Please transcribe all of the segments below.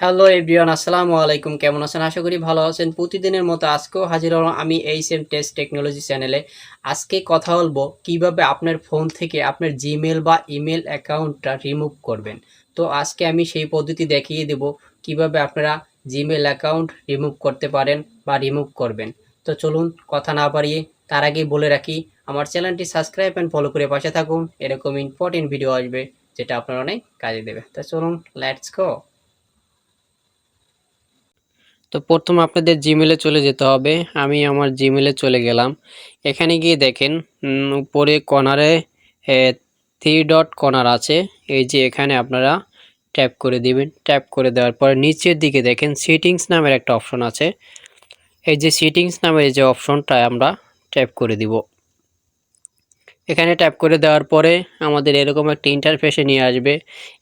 Hello everyone আসসালামু আলাইকুম কেমন আছেন? আশা করি ভালো আছেন। প্রতিদিনের মতো আজকেও হাজির হলাম আমি এই সেম টেস্ট টেকনোলজি চ্যানেলে। আজকে কথা বলব কীভাবে আপনার ফোন থেকে আপনার জিমেল বা ইমেল অ্যাকাউন্টটা রিমুভ করবেন। তো আজকে আমি সেই পদ্ধতি দেখিয়ে দেব কীভাবে আপনারা জিমেল অ্যাকাউন্ট রিমুভ করতে পারেন বা রিমুভ করবেন। তো চলুন কথা না বাড়িয়ে তার আগেই বলে রাখি, আমার চ্যানেলটি সাবস্ক্রাইব অ্যান্ড ফলো করে পাশে থাকুন। এরকম ইম্পর্টেন্ট ভিডিও আসবে যেটা আপনার অনেক কাজে দেবে। তো চলুন লেটস গো তো প্রথম আপনাদের জিমেলে চলে যেতে হবে। আমি আমার জিমেলে চলে গেলাম। এখানে গিয়ে দেখেন উপরে কর্নারে থ্রি ডট কর্নার আছে। এই যে এখানে আপনারা ট্যাপ করে দিবেন। ট্যাপ করে দেওয়ার পরে নিচের দিকে দেখেন সিটিংস নামের একটা অপশন আছে। এই যে সিটিংস নামের যে অপশনটা আমরা ট্যাপ করে দিব। এখানে ট্যাপ করে দেওয়ার পরে আমাদের এরকম একটা ইন্টারফেসে নিয়ে আসবে।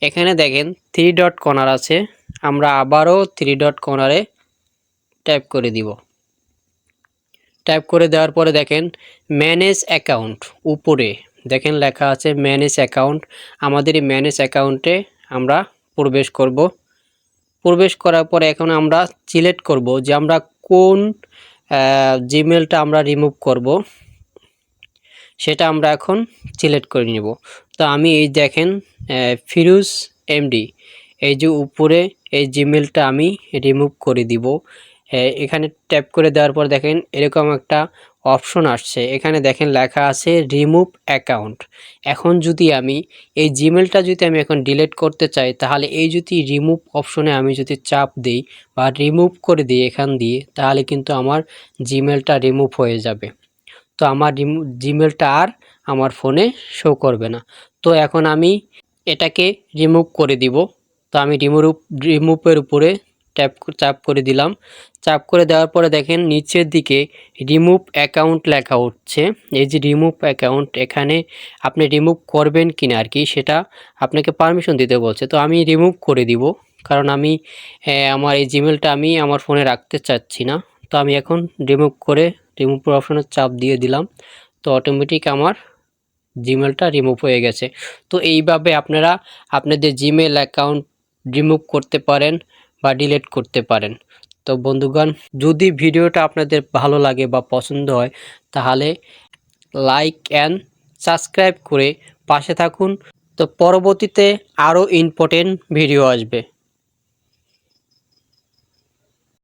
এখানে দেখেন থ্রি ডট কর্নার আছে। আমরা আবারও থ্রি ডট কর্নারে ট্যাপ করে দিব। ট্যাপ করে দেওয়ার পরে দেখেন ম্যানেজ অ্যাকাউন্ট উপরে, দেখেন লেখা আছে ম্যানেজ অ্যাকাউন্ট আমাদের এই ম্যানেজ অ্যাকাউন্টে আমরা প্রবেশ করব। প্রবেশ করার পরে এখন আমরা সিলেক্ট করব যে আমরা কোন জিমেলটা আমরা রিমুভ করব। সেটা আমরা এখন সিলেক্ট করে নেব। তো আমি এই দেখেন ফিরুজ এমডি এই যে উপরে এই জিমেলটা আমি রিমুভ করে দিব। এখানে ট্যাপ করে দেওয়ার পর দেখেন এরকম একটা অপশন আসছে। এখানে দেখেন লেখা আছে রিমুভ অ্যাকাউন্ট এখন যদি আমি এই জিমেলটা যদি আমি এখন ডিলিট করতে চাই, তাহলে এই যদি রিমুভ অপশনে আমি যদি চাপ দিই বা রিমুভ করে দিই এখান দিয়ে, তাহলে কিন্তু আমার জিমেলটা রিমুভ হয়ে যাবে। তো আমার জিমেলটা আর আমার ফোনে শো করবে না। তো এখন আমি এটাকে রিমুভ করে দিব। তো আমি রিমুভ রিমুভের উপরে ট্যাপ চাপ করে দিলাম। চাপ করে দেওয়ার পরে দেখেন নিচের দিকে রিমুভ অ্যাকাউন্ট লেখা উঠছে। এই যে রিমুভ অ্যাকাউন্ট এখানে আপনি রিমুভ করবেন কিনা আর কি সেটা আপনাকে পারমিশন দিতে বলছে। তো আমি রিমুভ করে দিব, কারণ আমি আমার এই জিমেলটা আমি আমার ফোনে রাখতে চাচ্ছি না। তো আমি এখন রিমুভ করে রিমুভ অপশনের চাপ দিয়ে দিলাম। তো অটোমেটিক আমার জিমেলটা রিমুভ হয়ে গেছে। তো এইভাবে আপনারা, আপনাদের জিমেল অ্যাকাউন্ট রিমুভ করতে পারেন। বা ডিলেট করতে পারেন। তো বন্ধুগণ, যদি ভিডিওটা আপনাদের ভালো লাগে বা পছন্দ হয়, তাহলে লাইক অ্যান্ড সাবস্ক্রাইব করে পাশে থাকুন। তো পরবর্তীতে আরও ইম্পর্টেন্ট ভিডিও আসবে।